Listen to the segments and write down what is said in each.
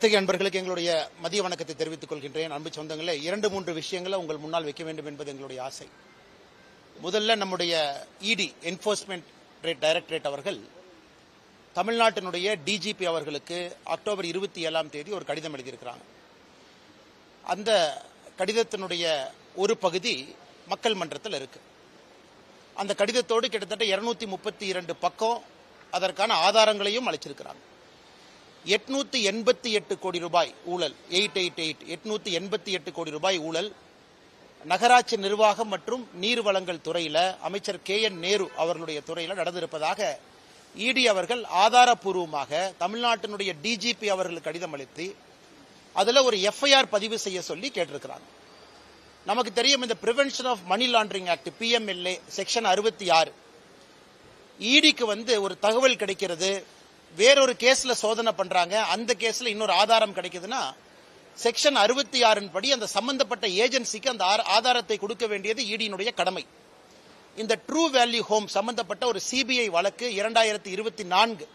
பத்திரிகை அன்பர்களுக்கு எங்களுடைய மதிய வணக்கத்தை தெரிவித்துக் கொள்கின்றேன். அன்பு சொந்தங்களே இரண்டு மூன்று விஷயங்களை உங்கள் முன்னால் வைக்க வேண்டும் என்பது எங்களுடைய ஆசை. முதல்ல நம்முடைய இடி என்போர்ஸ்மெண்ட் டைரக்டரேட் அவர்கள் தமிழ்நாட்டினுடைய டிஜிபி அவர்களுக்கு அக்டோபர் இருபத்தி ஏழாம் தேதி ஒரு கடிதம் எழுதியிருக்கிறாங்க. அந்த கடிதத்தினுடைய ஒரு பகுதி மக்கள் மன்றத்தில் இருக்கு. அந்த கடிதத்தோடு கிட்டத்தட்ட இருநூத்தி முப்பத்தி இரண்டு பக்கம் அதற்கான ஆதாரங்களையும் அளிச்சிருக்கிறாங்க. எட்நூத்தி எண்பத்தி எட்டு கோடி ரூபாய் ஊழல். எயிட் எயிட் எயிட் எட்நூத்தி எண்பத்தி எட்டு கோடி ரூபாய் ஊழல். நகராட்சி நிர்வாகம் மற்றும் நீர் வளங்கள் துறையில அமைச்சர் கே என் நேரு அவர்களுடைய துறையில நடந்திருப்பதாக இடி அவர்கள் ஆதாரப்பூர்வமாக தமிழ்நாட்டினுடைய டிஜிபி அவர்களுக்கு கடிதம் அளித்து அதுல ஒரு எஃப்ஐஆர் பதிவு செய்ய சொல்லி கேட்டிருக்கிறாங்க. நமக்கு தெரியும் இந்த prevention of money laundering act PMLA section அறுபத்தி ஆறு. இடிக்கு வந்து ஒரு தகவல் கிடைக்கிறது. வேறொரு கேஸில் சோதனை பண்ணுறாங்க அந்த கேஸில் இன்னொரு ஆதாரம் கிடைக்குதுன்னா செக்ஷன் அறுபத்தி ஆறின் படி அந்த சம்பந்தப்பட்ட ஏஜென்சிக்கு அந்த ஆதாரத்தை கொடுக்க வேண்டியது இடியினுடைய கடமை. இந்த ட்ரூ வேல்யூ ஹோம் சம்பந்தப்பட்ட ஒரு சிபிஐ வழக்கு இரண்டாயிரத்தி இருபத்தி நான்கு.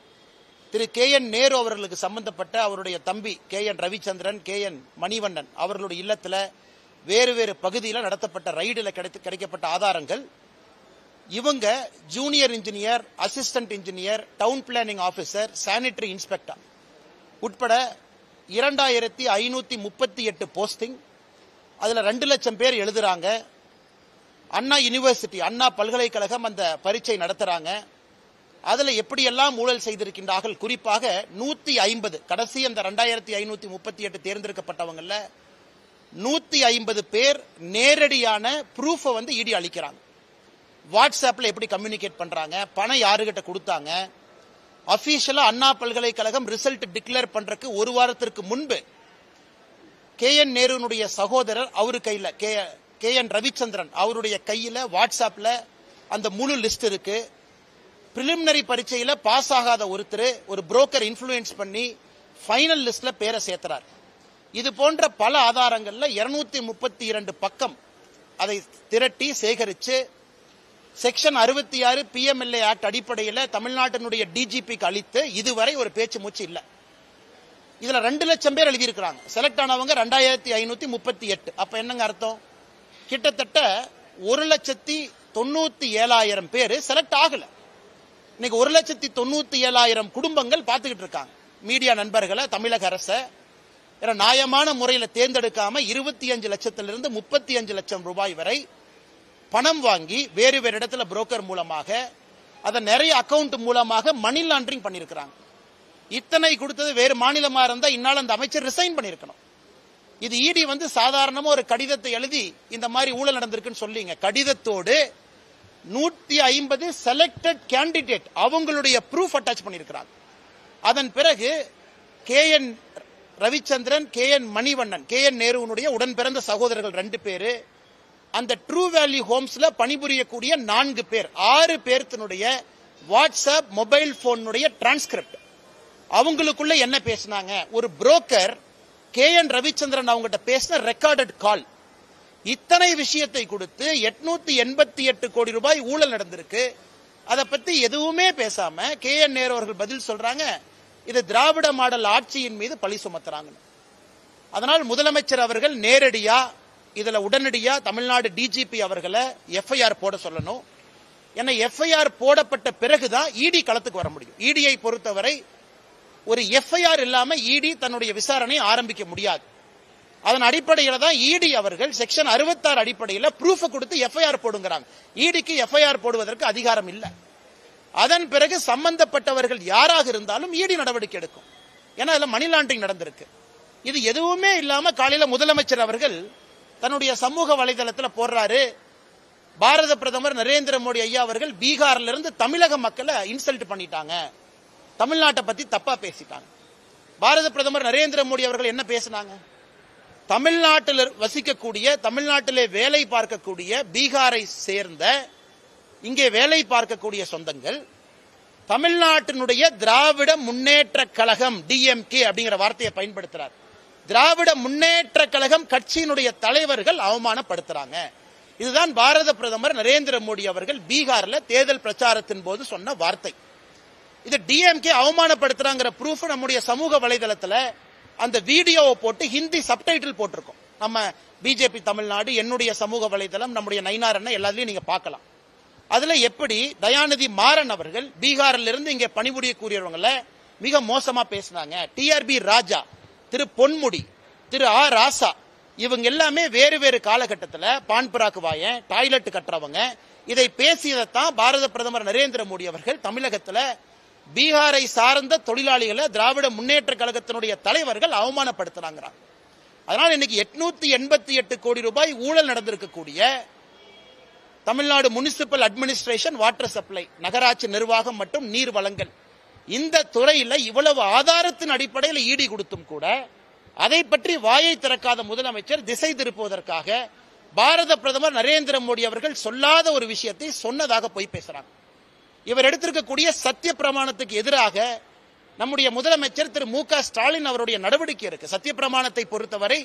திரு கே என் நேரு அவர்களுக்கு சம்பந்தப்பட்ட அவருடைய தம்பி K N Ravichandran K N Manivannan அவர்களுடைய இல்லத்தில் வேறு வேறு பகுதியில் நடத்தப்பட்ட ரைடில் கிடைத்து கிடைக்கப்பட்ட ஆதாரங்கள். இவங்க junior engineer assistant engineer town planning officer sanitary inspector உட்பட இரண்டாயிரத்தி ஐநூத்தி முப்பத்தி எட்டு போஸ்டிங் அதுல ரெண்டு லட்சம் பேர் எழுதுறாங்க. அண்ணா யுனிவர்சிட்டி அண்ணா பல்கலைக்கழகம் அந்த பரீட்சை நடத்துறாங்க. அதுல எப்படியெல்லாம் ஊழல் செய்திருக்கின்றார்கள்? குறிப்பாக நூத்தி ஐம்பது கடைசி அந்த ரெண்டாயிரத்தி ஐநூத்தி முப்பத்தி எட்டு தேர்ந்தெடுக்கப்பட்டவங்கல்ல நூத்தி ஐம்பது பேர் நேரடியான ப்ரூஃபை வந்து இடி அளிக்கிறாங்க. வாட்ஸ்அப்பில் எப்படி கம்யூனிகேட் பண்ணுறாங்க பணம் யாருக்கிட்ட கொடுத்தாங்க அஃபீஷியலாக அண்ணா பல்கலைக்கழகம் ரிசல்ட் டிக்ளேர் பண்ணுறக்கு ஒரு வாரத்திற்கு முன்பு கே என் நேருனுடைய சகோதரர் அவரு கையில் கே கே என் ரவிச்சந்திரன் அவருடைய கையில் வாட்ஸ்அப்பில் அந்த முழு லிஸ்ட் இருக்கு. பிரிலிமினரி பரீட்சையில் பாஸ் ஆகாத ஒருத்தர் ஒரு புரோக்கர் இன்ஃப்ளூயன்ஸ் பண்ணி ஃபைனல் லிஸ்ட்டில் பேரை சேர்த்துறார். இது போன்ற பல ஆதாரங்களில் இருநூத்தி முப்பத்தி இரண்டு பக்கம் அதை திரட்டி சேகரித்து செக்ஷன் அறுபத்தி ஆறு பிஎம்எல்ஏ ஆக்ட் அடிப்படையில் தமிழ்நாட்டினுடைய டிஜிபிக்கு அளித்து இதுவரை ஒரு பேச்சு மூச்சு இல்லை. இதுல ரெண்டு லட்சம் பேர் எழுதியிருக்கிறாங்க. செலக்ட் ஆனவங்க ரெண்டாயிரத்தி ஐநூத்தி முப்பத்தி எட்டு. அப்ப என்னங்க அர்த்தம்? கிட்டத்தட்ட ஒரு லட்சத்தி தொண்ணூத்தி ஏழாயிரம் பேர் செலக்ட் ஆகல. இன்னைக்கு ஒரு லட்சத்தி தொண்ணூத்தி ஏழாயிரம் குடும்பங்கள் பார்த்துக்கிட்டு இருக்காங்க. மீடியா நண்பர்களை தமிழக அரசை நியாயமான முறையில் தேர்ந்தெடுக்காம இருபத்தி அஞ்சு லட்சத்திலிருந்து முப்பத்தி அஞ்சு லட்சம் ரூபாய் வரை பணம் வாங்கி வேறு வேறு இடத்துல புரோக்கர் மூலமாக அதை நிறைய அக்கவுண்ட் மூலமாக மணி லாண்டரிங் பண்ணியிருக்கிறாங்க. இத்தனை கொடுத்தது வேறு மாநிலமாக இருந்தால் இந்நாள் அந்த அமைச்சர் ரிசைன் பண்ணியிருக்கணும். இது இடி வந்து சாதாரணமாக ஒரு கடிதத்தை எழுதி இந்த மாதிரி ஊழல் நடந்திருக்குன்னு சொல்லிங்க. கடிதத்தோடு நூத்தி ஐம்பது செலக்டட் கேண்டிடேட் அவங்களுடைய ப்ரூஃப் அட்டாச் பண்ணியிருக்கிறாங்க. அதன் பிறகு K N Ravichandran K N Manivannan K N நேருவனுடைய உடன் பிறந்த சகோதரர்கள் ரெண்டு பேரு அந்த ட்ரூ வேல்யூ ஹோம்ஸ்ல பணிபுரியக்கூடிய நான்கு பேர் ஆறு பேர்த்தினுடைய வாட்ஸ்அப் மொபைல் போனுடைய டிரான்ஸ்கிரிப்ட் அவங்களுக்குள்ள என்ன பேசினாங்க? ஒரு புரோக்கர் கே என் ரவிச்சந்திரன் அவங்ககிட்ட பேசின ரெக்கார்டட் கால் இத்தனை விஷயத்தை கொடுத்து எட்நூத்தி எண்பத்தி எட்டு கோடி ரூபாய் ஊழல் நடந்திருக்கு. அதை பத்தி எதுவுமே பேசாம கே என் நேரு அவர்கள் பதில் சொல்றாங்க இது திராவிட மாடல் ஆட்சியின் மீது பழி சுமத்துறாங்க அதனால் முதலமைச்சர் அவர்கள் நேரடியாக இதுல உடனடியா தமிழ்நாடு டிஜிபி அவர்களை எஃப்ஐஆர் போட சொல்லணும். ஏன்னா எஃப்ஐஆர் போடப்பட்ட பிறகுதான் இடி களத்துக்கு வர முடியும். இடியை பொறுத்தவரை ஒரு எஃப்ஐஆர் இல்லாம இடி தன்னுடைய விசாரணை ஆரம்பிக்க முடியாது. அதன் அடிப்படையில் தான் இடி அவர்கள் செக்ஷன் 66 அடிப்படையில் ப்ரூஃப் கொடுத்து எஃப்ஐஆர் போடுங்கிறாங்க. இடிக்கு எஃப்ஐஆர் போடுவதற்கு அதிகாரம் இல்லை. அதன் பிறகு சம்பந்தப்பட்டவர்கள் யாராக இருந்தாலும் இடி நடவடிக்கை எடுக்கும். ஏன்னா அதுல மணி லாண்டரிங் நடந்திருக்கு. இது எதுவுமே இல்லாம காலையில முதலமைச்சர் அவர்கள் தன்னுடைய சமூக வலைதளத்தில் போடுறாரு. பாரத பிரதமர் நரேந்திர மோடி ஐயா அவர்கள் பீகார்ல இருந்து தமிழக மக்களை இன்சல்ட் பண்ணிட்டாங்க. தமிழ்நாட்டை பத்தி தப்பா பேசிட்டாங்க. பாரத பிரதமர் நரேந்திர மோடி அவர்கள் என்ன பேசினாங்க? தமிழ்நாட்டில் வசிக்கக்கூடிய தமிழ்நாட்டிலே வேலை பார்க்கக்கூடிய பீகாரை சேர்ந்த இங்கே வேலை பார்க்கக்கூடிய சொந்தங்கள் தமிழ்நாட்டினுடைய திராவிட முன்னேற்ற கழகம் டிஎம்கே அப்படிங்கிற வார்த்தையை பயன்படுத்துறார். திராவிட முன்னேற்ற கழகம் கட்சியினுடைய தலைவர்கள் அவமானப்படுத்துறாங்க. இதுதான் பாரத பிரதமர் நரேந்திர மோடி அவர்கள் பீகார்ல தேர்தல் பிரச்சாரத்தின் போது சொன்ன வார்த்தை. இது டிஎம்கே அவமானப்படுத்துறாங்கிற ப்ரூஃப் நம்முடைய சமூக வலைதளத்துல அந்த வீடியோவை போட்டு ஹிந்தி சப்டைட்டில் போட்டிருக்கோம். நம்ம பிஜேபி தமிழ்நாடு என்னுடைய சமூக வலைதளம் நம்முடைய நைனார் அண்ணன் எல்லாத்துலயும் நீங்க பார்க்கலாம். அதுல எப்படி தயாநிதி மாறன் அவர்கள் பீகாரில் இருந்து பணிபுரிய பணிபுரியக்கூடியவங்கள மிக மோசமா பேசினாங்க டிஆர்பி ராஜா திரு பொன்முடி திரு ஆ. ராசா இவங்க எல்லாமே வேறு வேறு காலகட்டத்தில் பான்புராக்கு வாயன் டாய்லெட் கட்டுறவங்க. இதை பேசியதைத்தான் பாரத பிரதமர் நரேந்திர மோடி அவர்கள் தமிழகத்தில் பீகாரை சார்ந்த தொழிலாளிகளை திராவிட முன்னேற்ற கழகத்தினுடைய தலைவர்கள் அவமானப்படுத்தினாங்கிறாங்க அதனால் இன்னைக்கு எட்நூத்தி எண்பத்தி எட்டு கோடி ரூபாய் ஊழல் நடந்திருக்கக்கூடிய Tamil Nadu municipal administration water supply நகராட்சி நிர்வாகம் மற்றும் நீர் வழங்கல். இந்த துறையில இவ்வளவு ஆதாரத்தின் அடிப்படையில் ஈடி கொடுத்தும் கூட அதை பற்றி வாயை திறக்காத முதலமைச்சர் திசை திருப்புவதற்காக பாரத பிரதமர் நரேந்திர மோடி அவர்கள் சொல்லாத ஒரு விஷயத்தை சொன்னதாக போய் பேசுறாங்க. இவர் எடுத்திருக்கக்கூடிய சத்திய பிரமாணத்துக்கு எதிராக நம்முடைய முதலமைச்சர் திரு மு க ஸ்டாலின் அவருடைய நடவடிக்கை இருக்கு. சத்திய பிரமாணத்தை பொறுத்தவரை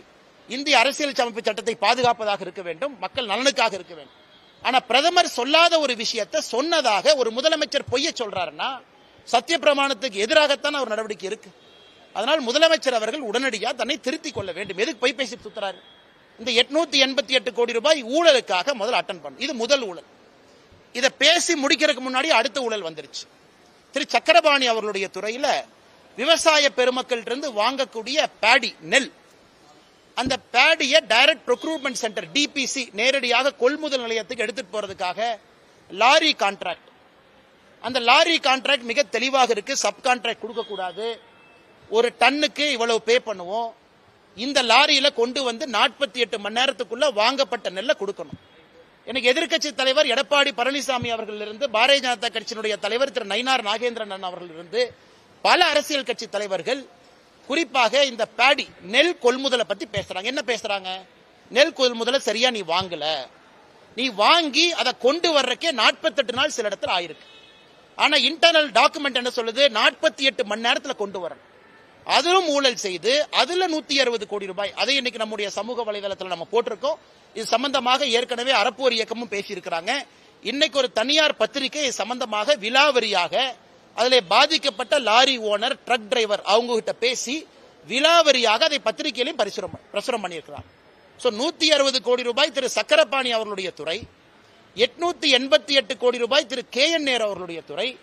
இந்திய அரசியல் அமைப்பு சட்டத்தை பாதுகாப்பதாக இருக்க வேண்டும் மக்கள் நலனுக்காக இருக்க வேண்டும். ஆனா பிரதமர் சொல்லாத ஒரு விஷயத்தை சொன்னதாக ஒரு முதலமைச்சர் பொய்ய சொல்றாருன்னா சத்திய பிரமாணத்துக்கு எதிராகத்தான் அவர் நடவடிக்கை இருக்கு. அதனால் முதலமைச்சர் அவர்கள் உடனடியாக தன்னை திருத்திக் கொள்ள வேண்டும். எதுக்கு பொய் பேசி சுத்துறாரு? இந்த எட்நூத்தி எண்பத்தி எட்டு கோடி ரூபாய் ஊழலுக்காக முதல் அட்டன் பண்ணும் இது முதல் ஊழல். இதை பேசி முடிக்கிறதுக்கு முன்னாடி அடுத்த ஊழல் வந்துருச்சு. திரு சக்கரபாணி அவர்களுடைய துறையில விவசாய பெருமக்கள் இருந்து வாங்கக்கூடிய பேடி நெல். அந்த பேடியை டைரக்ட் ப்ரொக்ரூட்மெண்ட் சென்டர் டிபிசி நேரடியாக கொள்முதல் நிலையத்துக்கு எடுத்துட்டு போறதுக்காக லாரி கான்ட்ராக்ட் அந்த லாரி கான்ட்ராக்ட் மிக தெளிவாக இருக்கு. சப் கான்ட்ராக்ட் கொடுக்க கூடாது. ஒரு டன்னுக்கு இவ்வளவு பே பண்ணுவோம். இந்த லாரியில கொண்டு வந்து நாற்பத்தி எட்டு மணி நேரத்துக்குள்ள வாங்கப்பட்ட நெல்லை கொடுக்கணும். எனக்கு எதிர்க்கட்சி தலைவர் எடப்பாடி பழனிசாமி அவர்களிலிருந்து பாரதிய ஜனதா கட்சியினுடைய தலைவர் திரு நயினார் நாகேந்திரன் அவர்களிலிருந்து பல அரசியல் கட்சி தலைவர்கள் குறிப்பாக இந்த பேடி நெல் கொள்முதலை பத்தி பேசுறாங்க. என்ன பேசுறாங்க? நெல் கொள்முதலை சரியா நீ வாங்கல. நீ வாங்கி அதை கொண்டு வர்றக்கே நாற்பத்தெட்டு நாள் சில இடத்துல ஆயிருக்கு. ஆனா இன்டர்னல் டாக்குமெண்ட் என்ன சொல்லுது? நாற்பத்தி எட்டு மணி நேரத்துல கொண்டு வரணும். அதிலும் ஊழல் செய்து அதுல நூத்தி அறுபது கோடி ரூபாய் அதை இன்னைக்கு நம்முடைய சமூக வலைதளத்துல நம்ம போட்டிருக்கோம். இது சம்பந்தமாக ஏற்கனவே அறப்போர் இயக்கமும் பேசியிருக்கிறாங்க. இன்னைக்கு ஒரு தனியார் பத்திரிகை சம்பந்தமாக விலாவரியாக அதில் பாதிக்கப்பட்ட லாரி ஓனர் ட்ரக் டிரைவர் அவங்க கிட்ட பேசி விலாவரியாக அதை பத்திரிகையிலையும் பரிசுரம் பிரசுரம் பண்ணியிருக்கிறாங்க. ஸோ நூத்தி அறுபது கோடி ரூபாய் திரு சக்கரபாணி அவர்களுடைய துறை எட்நூத்தி எண்பத்தி எட்டு கோடி ரூபாய் திரு கே என் நேர் அவர்களுடைய துறை.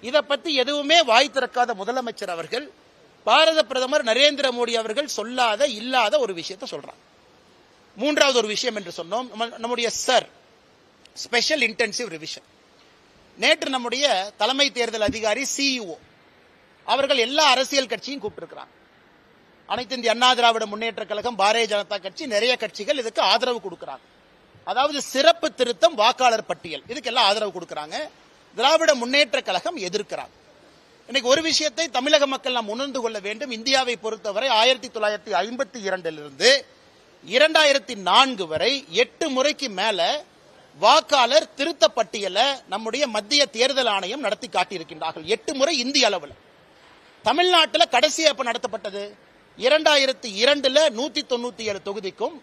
இதை பத்தி எதுவுமே வாய் திறக்காத முதலமைச்சர் அவர்கள் பாரத பிரதமர் நரேந்திர மோடி அவர்கள் சொல்லாத இல்லாத ஒரு விஷயத்தை சொல்றாங்க. மூன்றாவது ஒரு விஷயம் என்று சொன்னோம். நம்ம- நம்முடைய சர் ஸ்பெஷல் இன்டென்சிவ் ரிவிஷன் நேற்று நம்முடைய தலைமை தேர்தல் அதிகாரி சிஇஓ அவர்கள் எல்லா அரசியல் கட்சியும் கூப்பிட்டுருக்கிறாங்க. அனைத்து இந்திய அண்ணா திராவிட முன்னேற்ற கழகம் பாரதிய ஜனதா கட்சி நிறைய கட்சிகள் இதுக்கு ஆதரவு கொடுக்குறாங்க. அதாவது சிறப்பு திருத்தம் வாக்காளர் பட்டியல். இதுக்கெல்லாம் ஆதரவு கொடுக்கறாங்க. திராவிட முன்னேற்ற கழகம் எதிர்க்கிறாங்க இன்னைக்கு ஒரு விஷயத்தை தமிழக மக்கள் நாம் உணர்ந்து கொள்ள வேண்டும். இந்தியாவை பொறுத்தவரை ஆயிரத்தி தொள்ளாயிரத்தி ஐம்பத்தி இரண்டிலிருந்து இரண்டாயிரத்தி நான்கு வரை எட்டு முறைக்கு மேல வாக்காளர் திருத்த பட்டியலை நம்முடைய மத்திய தேர்தல் ஆணையம் நடத்தி காட்டியிருக்கின்றார்கள். எட்டு முறை இந்திய அளவில். தமிழ்நாட்டில் கடைசி எப்ப நடத்தப்பட்டது. இரண்டாயிரத்தி இரண்டுல நூத்தி தொண்ணூத்தி ஏழு தொகுதிக்கும்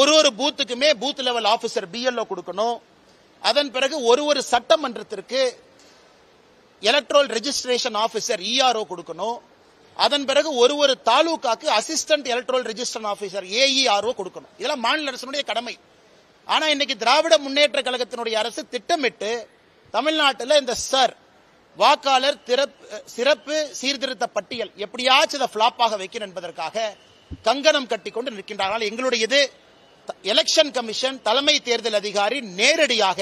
ஒரு ஒரு பூத்துக்குமே பூத் லெவல் ஆஃபீஸர் பிஎல்ஓ கொடுக்கணும். அதன் பிறகு ஒரு ஒரு சட்டமன்றத்திற்கு எலக்ட்ரல் ரெஜிஸ்ட்ரேஷன் ஆஃபீஸர் இஆர்ஓ கொடுக்கணும். அதன் பிறகு ஒரு ஒரு தாலுகாக்கு assistant electoral registration officer AERO கொடுக்கணும். இதெல்லாம் மாநில அரசனுடைய கடமை. ஆனா இன்னைக்கு திராவிட முன்னேற்ற கழகத்தினுடைய அரசு திட்டமிட்டு தமிழ்நாட்டில் இந்த சர் வாக்காளர் சிறப்பு சீர்திருத்த பட்டியல் எப்படியாச்சும் இதை பிளாப்பாக வைக்கணும் என்பதற்காக கங்கணம் கட்டி கொண்டு நிற்கின்றார்கள். எங்களுடைய இது எலெக்ஷன் கமிஷன் தலைமை தேர்தல் அதிகாரி நேரடியாக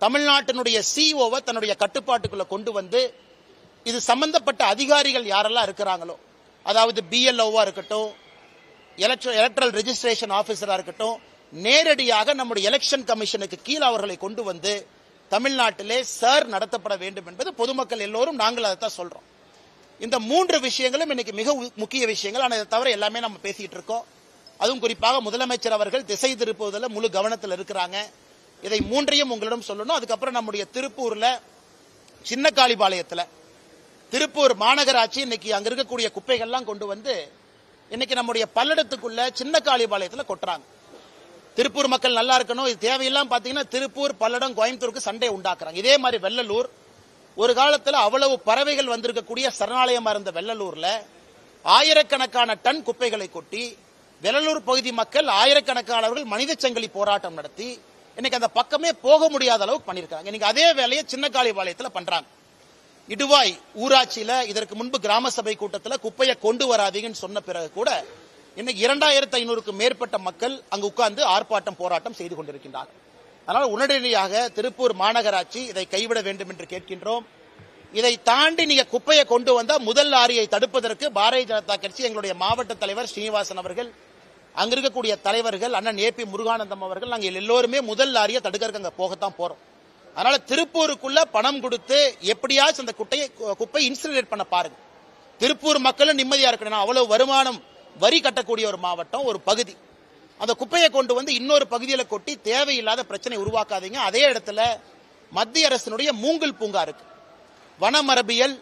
தமிழ்நாட்டினுடைய சிஓவை தன்னுடைய கட்டுப்பாட்டுக்குள்ள கொண்டு வந்து இது சம்பந்தப்பட்ட அதிகாரிகள் யாரெல்லாம் இருக்கிறாங்களோ அதாவது பிஎல்ஓவா இருக்கட்டும் எலக்ட்ரல் ரெஜிஸ்ட்ரேஷன் ஆபீசரா இருக்கட்டும் நேரடியாக நம்முடைய எலெக்ஷன் கமிஷனுக்கு கீழ் அவர்களை கொண்டு வந்து தமிழ்நாட்டிலே சார் நடத்தப்பட வேண்டும் என்பது பொதுமக்கள் எல்லோரும் நாங்கள் அதை தான் சொல்றோம். இந்த மூன்று விஷயங்களும் இன்னைக்கு மிக முக்கிய விஷயங்கள். ஆனால் இதை தவிர எல்லாமே நம்ம பேசிட்டு இருக்கோம். அதுவும் குறிப்பாக முதலமைச்சர் அவர்கள் திசை திருப்புவதில் முழு கவனத்தில் இருக்கிறாங்க. இதை மூன்றையும் உங்களிடம் சொல்லணும். அதுக்கப்புறம் நம்முடைய திருப்பூர்ல சின்ன காளிபாளையத்தில். திருப்பூர் மாநகராட்சி இன்னைக்கு அங்க இருக்கக்கூடிய குப்பைகள்லாம் கொண்டு வந்து இன்னைக்கு நம்முடைய பல்லடத்துக்குள்ள சின்ன காளிபாளையத்தில் கொட்டுறாங்க. திருப்பூர் மக்கள் நல்லா இருக்கணும். இது தேவையெல்லாம் பார்த்தீங்கன்னா திருப்பூர் பல்லடம் கோயம்புத்தூருக்கு சண்டை உண்டாக்குறாங்க. இதே மாதிரி வெள்ளலூர் ஒரு காலத்தில் அவ்வளவு பறவைகள் வந்திருக்கக்கூடிய சரணாலயமா இருந்த வெள்ளலூர்ல ஆயிரக்கணக்கான டன் குப்பைகளை கொட்டி வெள்ளலூர் பகுதி மக்கள் ஆயிரக்கணக்கானவர்கள் மனித சங்கிலி போராட்டம் நடத்தி இன்னைக்கு அந்த பக்கமே போக முடியாத அளவுக்கு பண்ணிருக்காங்க இன்னைக்கு அதே வேலையை சின்ன காளிபாளையத்துல பண்றாங்க. இடுவாய் ஊராட்சியில இதற்கு முன்பு கிராம சபை கூட்டத்தில் குப்பையை கொண்டு வராதீங்கன்னு சொன்ன பிறகு கூட இன்னைக்கு இரண்டாயிரத்து ஐநூறுக்கு மேற்பட்ட மக்கள் அங்கு உட்கார்ந்து ஆர்ப்பாட்டம் போராட்டம் செய்து கொண்டிருக்கின்றார்கள். அதனால் உடனடியாக திருப்பூர் மாநகராட்சி இதை கைவிட வேண்டும் என்று கேட்கின்றோம். இதை தாண்டி நீங்க குப்பையை கொண்டு வந்தா முதல் லாரியை தடுப்பதற்கு பாரதிய ஜனதா கட்சி எங்களுடைய மாவட்ட தலைவர் ஸ்ரீனிவாசன் அவர்கள் அங்க இருக்கக்கூடிய தலைவர்கள் அண்ணன் ஏ பி முருகானந்தம் அவர்கள் நாங்கள் எல்லோருமே முதல் லாரியை தடுக்கிறதுக்கு அங்கே போகத்தான் போறோம். அதனால திருப்பூருக்குள்ள பணம் கொடுத்து எப்படியாச்சும் அந்த குட்டையை குப்பை இன்சினரேட் பண்ண பாருங்க. திருப்பூர் மக்களும் நிம்மதியா இருக்கணும். அவ்வளவு வருமானம் வரி கட்டக்கூடிய ஒரு மாவட்டம் ஒரு பகுதி. அந்த குப்பையை கொண்டு வந்து இன்னொரு பகுதியில் கொட்டி தேவையில்லாத பிரச்சனை உருவாக்காதீங்க. அதே இடத்துல மத்திய அரசினுடைய மூங்கில் பூங்கா இருக்கு. வனமரபியல்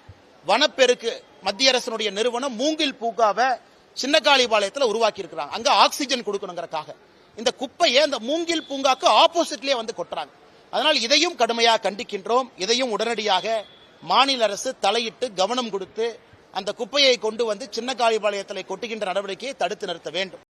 வனப்பெருக்கு மத்திய அரசினுடைய நிறுவனம் மூங்கில் பூங்காவை சின்னக்காளிபாளையத்தில் உருவாக்கி இருக்கிறாங்க அங்க ஆக்சிஜன் கொடுக்கணுங்கிறக்காக. இந்த குப்பையை அந்த மூங்கில் பூங்காக்கு ஆப்போசிட்லேயே வந்து கொட்டுறாங்க. அதனால் இதையும் கடுமையாக கண்டிக்கின்றோம். இதையும் உடனடியாக மாநில அரசு தலையிட்டு கவனம் கொடுத்து அந்த குப்பையை கொண்டு வந்து சின்ன காளிபாளையத்தில் கொட்டுகின்ற நடவடிக்கையை தடுத்து நிறுத்த வேண்டும்.